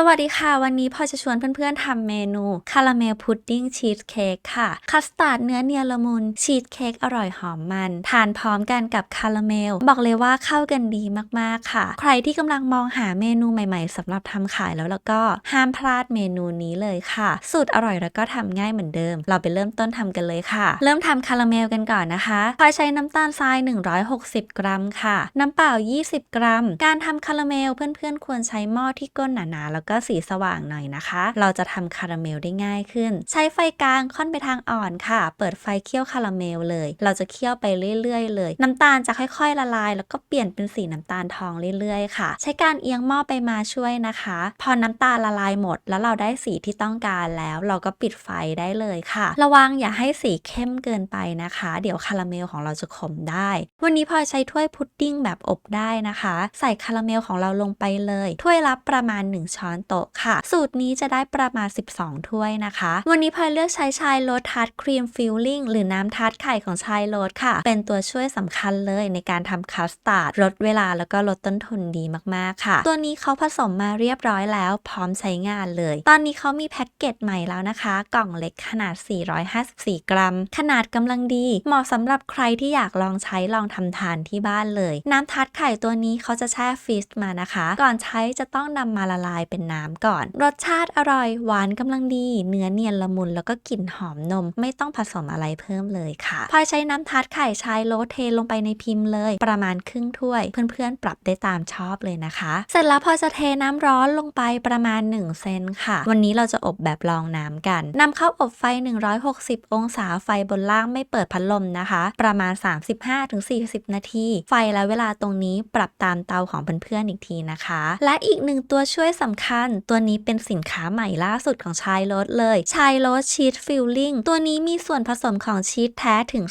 สวัสดีค่ะ วันนี้พอจะชวนเพื่อนๆทำเมนูคาราเมลพุดดิ้งชีสเค้กค่ะ คัสตาร์ดเนื้อเนียละมุนชีสเค้กอร่อยหอมมัน ทานพร้อมกันกับคาราเมล บอกเลยว่าเข้ากันดีมากๆค่ะ ใครที่กำลังมองหาเมนูใหม่ๆสำหรับทำขายแล้วแล้วก็ห้ามพลาดเมนูนี้เลยค่ะ สูตรอร่อยแล้วก็ทำง่ายเหมือนเดิม เราไปเริ่มต้นทำกันเลยค่ะ เริ่มทำคาราเมลกันก่อนนะคะพลอยใช้น้ำตาลทราย 160 กรัมค่ะ น้ำเปล่า 20 กรัม การทำคาราเมลเพื่อนๆ ควรใช้หม้อที่ก้นหนาๆแล้วก็สีสว่างหน่อยนะคะ เราจะทำคาราเมลได้ง่ายขึ้น ใช้ไฟกลางค่อนไปทางอ่อนค่ะ เปิดไฟเคี่ยวคาราเมลเลย เราจะเคี่ยวไปเรื่อยๆ เลย น้ำตาลจะค่อยๆละลาย แล้วก็เปลี่ยนเป็นสีน้ำตาลทองเรื่อยๆ ค่ะ ใช้การเอียงหม้อไปมาช่วยนะคะ พอน้ำตาลละลายหมด แล้วเราได้สีที่ต้องการแล้ว เราก็ปิดไฟได้เลยค่ะ ระวังอย่าให้สีเข้มเกินไปนะคะ เดี๋ยวคาราเมลของเราจะขมได้ วันนี้พลอยใช้ถ้วยพุดดิ้งแบบอบได้นะคะ ใส่คาราเมลของเราลงไปเลย ถ้วยละประมาณ 1 ช้อนโต๊ะค่ะ สูตรนี้จะได้ประมาณ 12 ถ้วยนะคะ วันนี้พลอยเลือกใช้ชายโรสทาร์ตครีมฟิลลิ่งหรือน้ำทาร์ตไข่ของชายโรสค่ะ เป็นตัวช่วยสำคัญเลยในการทำคัสตาร์ดลดเวลาแล้วก็ลดต้นทุนดีมากๆค่ะ ตัวนี้เขาผสมมาเรียบร้อยแล้ว พร้อมใช้งานเลย ตอนนี้เขามีแพ็กเกจใหม่แล้วนะคะ กล่องเล็กขนาด 454 กรัม ขนาดกำลังดี เหมาะสำหรับใครที่อยากลองใช้ลองทำทานที่บ้านเลย น้ำทัดไข่ตัวนี้เขาจะแช่ฟรีซมานะคะ ก่อนใช้จะต้องนำมาละลายเป็นน้ำก่อน รสชาติอร่อย หวานกำลังดี เนื้อเนียนละมุนแล้วก็กลิ่นหอมนม ไม่ต้องผสมอะไรเพิ่มเลยค่ะ พอใช้น้ำทัดไข่ชายโรสเทลงไปในพิมพ์เลย ประมาณครึ่งถ้วย เพื่อนๆ ปรับได้ตามชอบเลยนะคะ เสร็จแล้วพอจะเทน้ำร้อนลงไปประมาณ1เซนค่ะ วันนี้เราจะอบแบบรองน้ำกันนำเข้าอบไฟ 160 องศาไฟบนล่างไม่เปิดพัดลมนะคะ ประมาณ 35-40 นาที ไฟและเวลาตรงนี้ปรับตามเตาของเพื่อนๆอีกทีนะคะ และอีกหนึ่งตัวช่วยสำคัญตัวนี้เป็นสินค้าใหม่ล่าสุดของชายโรสเลยชายโรสชีสฟิลลิ่งตัวนี้มีส่วนผสมของชีสแท้ถึง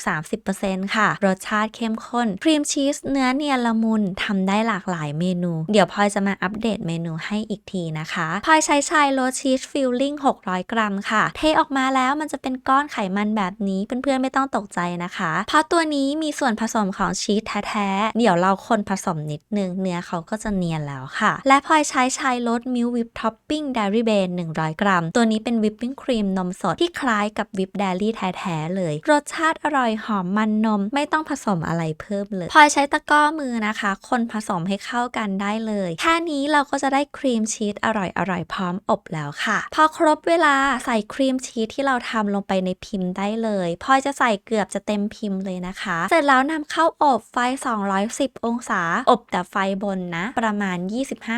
30%ค่ะ รสชาติเข้มข้นครีมชีสเนื้อเนียนละมุนทำได้หลากหลายเมนู เดี๋ยวพลอยจะมาอัปเดตเมนูให้อีกทีนะคะพลอยใช้ชายโรสชีสฟิลลิ่ง600 กรัมค่ะ เทออกมาแล้วมันจะเป็นก้อนไขมันแบบนี้เพื่อนๆไม่ต้องตกใจนะคะ เพราะตัวนี้มีส่วนผสมของชีสแท้ๆเดี๋ยวเราคนผสมนิดนึงเนื้อเขาก็จะเนียนแล้วค่ะ และพลอยใช้ชายรสมิลวิปท็อปปิ้งเดรี่เบน100 กรัม ตัวนี้เป็นวิปปิ้งครีมนมสดที่คล้ายกับวิปเดลี่แท้ ๆ เลย รสชาติอร่อยหอมมันนม ไม่ต้องผสมอะไรเพิ่มเลยพลอยใช้ตะกร้อมือนะคะ คนผสมให้เข้ากันได้เลย แค่นี้เราก็จะได้ครีมชีสอร่อยๆพร้อมอบแล้วค่ะ พอครบเวลาใส่ครีมชีสที่เราทำลงไปในพิมพ์ได้เลยพลอยจะใส่เกือบจะเต็มพิมพ์เลยนะคะ เสร็จแล้วนำเข้าอบไฟ 210 องศา อบแต่ไฟบนนะ ประมาณ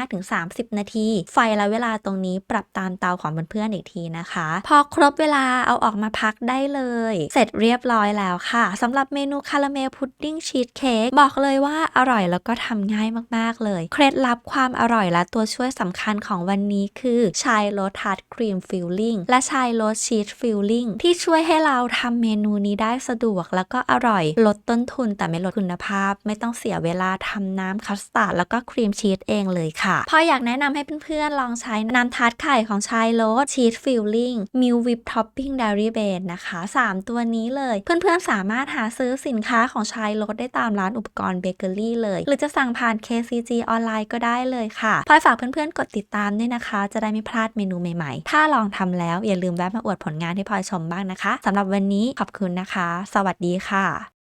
25-30 นาที ไฟและเวลาตรงนี้ปรับตามเตาของเพื่อนๆอีกทีนะคะ พอครบเวลาเอาออกมาพักได้เลย เสร็จเรียบร้อยแล้วค่ะสำหรับเมนูคาราเมลพุดดิ้งชีสเค้กบอกเลยว่าอร่อยแล้วก็ทำง่ายมากๆเลย เคล็ดลับความอร่อยและตัวช่วยสำคัญของวันนี้คือชายโรสทาร์ตครีมฟิลลิ่งและชายโรสชีสฟิลลิ่งที่ช่วยให้เราทำเมนูนี้ได้สะดวกแล้วก็อร่อย ลดต้นทุนแต่ไม่ลดคุณภาพ ไม่ต้องเสียเวลาทำน้ำคัสตาร์ดแล้วก็ครีมชีสเองเลยค่ะพออยากแนะนำให้เพื่อนๆ ลองใช้น้ำทาร์ตไข่ของชายโรสชีสฟิลลิ่งมิลวิปท็อปปิ้งเดรี่เบนนะคะ 3 ตัวนี้เลย เพื่อนๆ สามารถหาซื้อสินค้าของชายโรสได้ตามร้านอุปกรณ์เบเกอรี่เลย หรือจะสั่งผ่าน KCG ออนไลน์ก็ได้เลยค่ะพลอยฝากเพื่อนๆ กดติดตามด้วยนะคะ จะได้ไม่พลาดเมนูใหม่ๆ ถ้าลองทำแล้วอย่าลืมแวะมาอวดผลงานให้พลอยชมบ้างนะคะสำหรับวันนี้ขอบคุณนะคะ สวัสดีค่ะ